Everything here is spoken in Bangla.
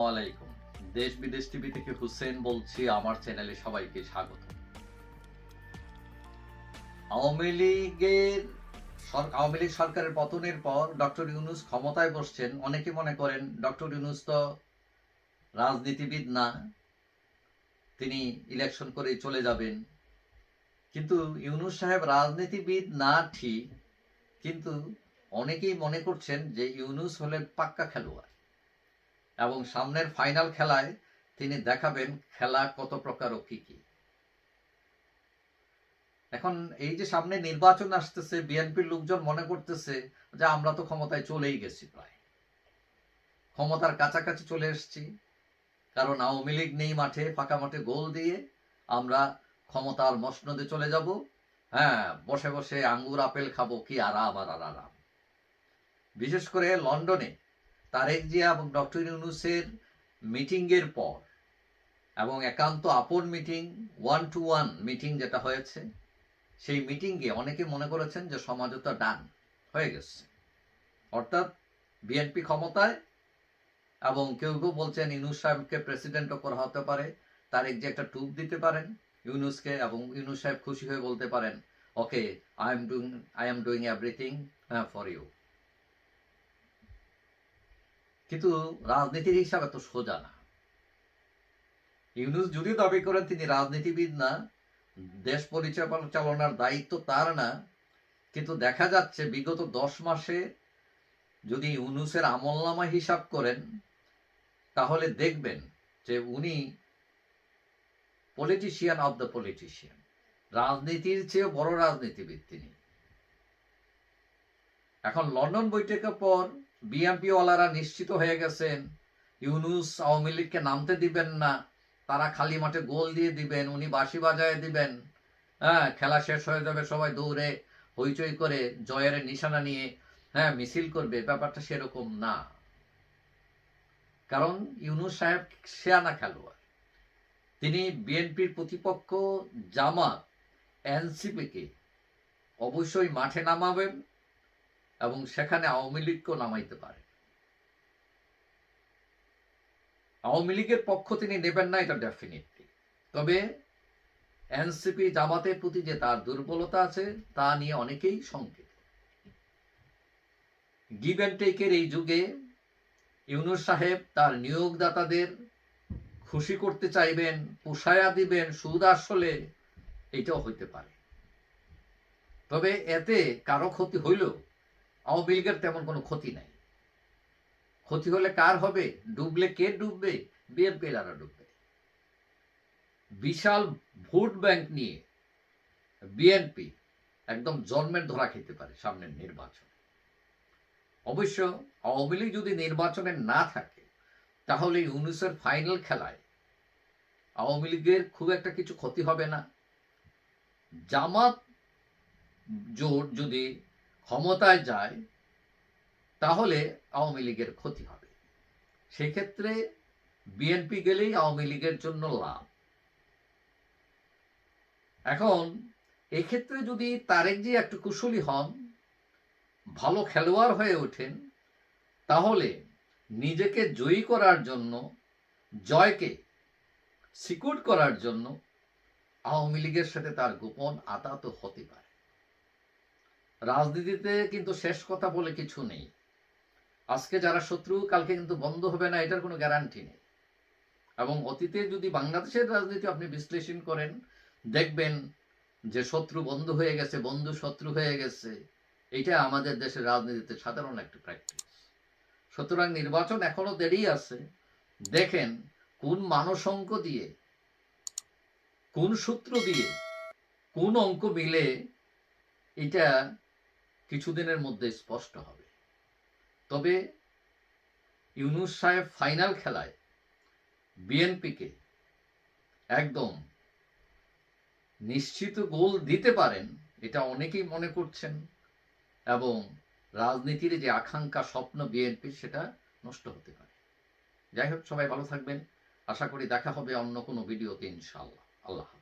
ওয়ালাইকুম দেশ বিদেশ টিভি থেকে হুসেন বলছি, আমার চ্যানেলে সবাইকে স্বাগত। আওয়ামী লীগের আওয়ামী লীগ সরকারের পতনের পর ডক্টর ইউনুস ক্ষমতায় বসছেন। অনেকে মনে করেন ডক্টর ইউনুস তো রাজনীতিবিদ না, তিনি ইলেকশন করে চলে যাবেন। কিন্তু ইউনুস সাহেব রাজনীতিবিদ না ঠিক, কিন্তু অনেকেই মনে করছেন যে ইউনুস হলেন পাক্কা খেলোয়াড়। এবং সামনের ফাইনাল খেলায় তিনি দেখাবেন খেলা কত প্রকার ও কি কি। এখন এই যে সামনে নির্বাচন আসতেছে, বিএনপির লোকজন মনে করতেছে যে আমরা তো ক্ষমতায় চলেই গেছি প্রায়। ক্ষমতার কাছাকাছি চলে এসেছি, কারণ আওয়ামী লীগ নেই মাঠে, ফাঁকা মাঠে গোল দিয়ে আমরা ক্ষমতার মসনদে চলে যাব। হ্যাঁ বসে বসে আঙ্গুর আপেল খাব কি আরাম আর আর আরাম। বিশেষ করে লন্ডনে তারেক জিয়া এবং ডক্টর ইউনুসের মিটিংয়ের পর এবং একান্ত আপন meeting one to one meeting যেটা হয়েছে, সেই মিটিংয়ে অনেকে মনে করেছেন যে সমাজতা ডান হয়ে গেছে। অর্থাৎ বিএনপি ক্ষমতায় এবং কেউ কেউ বলছেন ইউনুস সাহেবকে প্রেসিডেন্টও করা হতে পারে, তারেক যে একটা টুপ দিতে পারেন, ইউনুসকে এবং ইউনুস সাহেব খুশি হয়ে বলতে পারেন okay I am doing I am doing everything for you কিন্তু রাজনীতির হিসাবে তো সোজা না। ইউনুস যদি দাবি করেন তিনি রাজনীতিবিদ না, দেশ পরিচালনার দায়িত্ব তার না, কিন্তু দেখা যাচ্ছে বিগত দশ মাসে যদি ইউনুসের আমলনামা হিসাব করেন, তাহলে দেখবেন যে উনি পলিটিশিয়ান অব দ্য পলিটিশিয়ান রাজনীতির চেয়ে বড় রাজনীতিবিদ তিনি। এখন লন্ডন বৈঠকের পর বিএনপি ওয়ালারা নিশ্চিত হয়ে গেছেন, ইউনুস আওয়ামী লীগকে নামতে দিবেন না, তারা খালি মাঠে গোল দিয়ে দিবেন, উনি বাঁশি বাজায় দিবেন। হ্যাঁ খেলা শেষ হয়ে যাবে, সবাই দৌড়ে হইচই করে জয়ের নিশানা নিয়ে হ্যাঁ মিছিল করবে, ব্যাপারটা সেরকম না। কারণ ইউনুস সাহেব শেয়ানা খেলোয়াড়। তিনি বিএনপির প্রতিপক্ষ জামাত, এনসিপিকে অবশ্যই মাঠে নামাবেন এবং সেখানে আওয়ামী লীগকেও নামাইতে পারে। আওয়ামী লীগের পক্ষ তিনি নেবেন না, এটা ডেফিনেটলি তবে এনসিপি জামাতের প্রতি যে তার দুর্বলতা আছে, তা নিয়ে অনেকেই সংকেত গিভ অ্যান্ড টেকের এই যুগে ইউনুস সাহেব তার নিয়োগদাতাদের খুশি করতে চাইবেন, পোষায়া দিবেন, সুদ আসলে এটাও হইতে পারে। তবে এতে কারও ক্ষতি হইলেও আওয়ামী লীগের তেমন কোনো ক্ষতি নাই। ক্ষতি হলে কার হবে? ডুবলে কে ডুববে? বিএনপি যারা ডুববে। বিশাল ভোট ব্যাংক নিয়ে বিএনপি একদম জন্মের ধরা খেতে পারে সামনের নির্বাচন। অবশ্য আওয়ামী লীগ যদি নির্বাচনে না থাকে, তাহলে ইউনুসের ফাইনাল খেলায় আওয়ামী লীগের খুব একটা কিছু ক্ষতি হবে না। জামাত জোট যদি ক্ষমতায় যায়, তাহলে আওয়ামী লীগের ক্ষতি হবে। সেক্ষেত্রে বিএনপি গেলেই আওয়ামী লীগের জন্য লাভ। এখন, এক্ষেত্রে যদি তারেক জি একটু কুশলী হন, ভালো খেলোয়াড় হয়ে ওঠেন, তাহলে নিজেকে জয়ী করার জন্য, জয়কে সিকিউর করার জন্য আওয়ামী লীগের সাথে তার গোপন আতাত হতে পারে। রাজনীতিতে কিন্তু শেষ কথা বলে কিছু নেই। আজকে যারা শত্রু, কালকে কিন্তু বন্ধ হবে না, এটার কোনো গ্যারান্টি নেই। এবং অতীতে যদি বাংলাদেশের রাজনীতি আপনি বিশ্লেষণ করেন, দেখবেন যে শত্রু বন্ধ হয়ে গেছে, বন্ধু শত্রু হয়ে গেছে, এটা আমাদের দেশের রাজনীতিতে সাধারণ একটা প্র্যাকটিস সুতরাং নির্বাচন এখনও দেরি আছে। দেখেন কোন মানসঙ্ক দিয়ে, কোন সূত্র দিয়ে, কোন অঙ্ক মিলে এটা কিছুদিনের মধ্যে স্পষ্ট হবে। তবে ইউনুস সাহেব ফাইনাল খেলায় বিএনপিকে একদম নিশ্চিত গোল দিতে পারেন এটা অনেকেই মনে করছেন এবং রাজনীতির যে আকাঙ্ক্ষা স্বপ্ন বিএনপির সেটা নষ্ট হতে পারে। যাই হোক, সবাই ভালো থাকবেন। আশা করি দেখা হবে অন্য কোনো ভিডিওতে ইনশাআল্লাহ। আল্লাহ।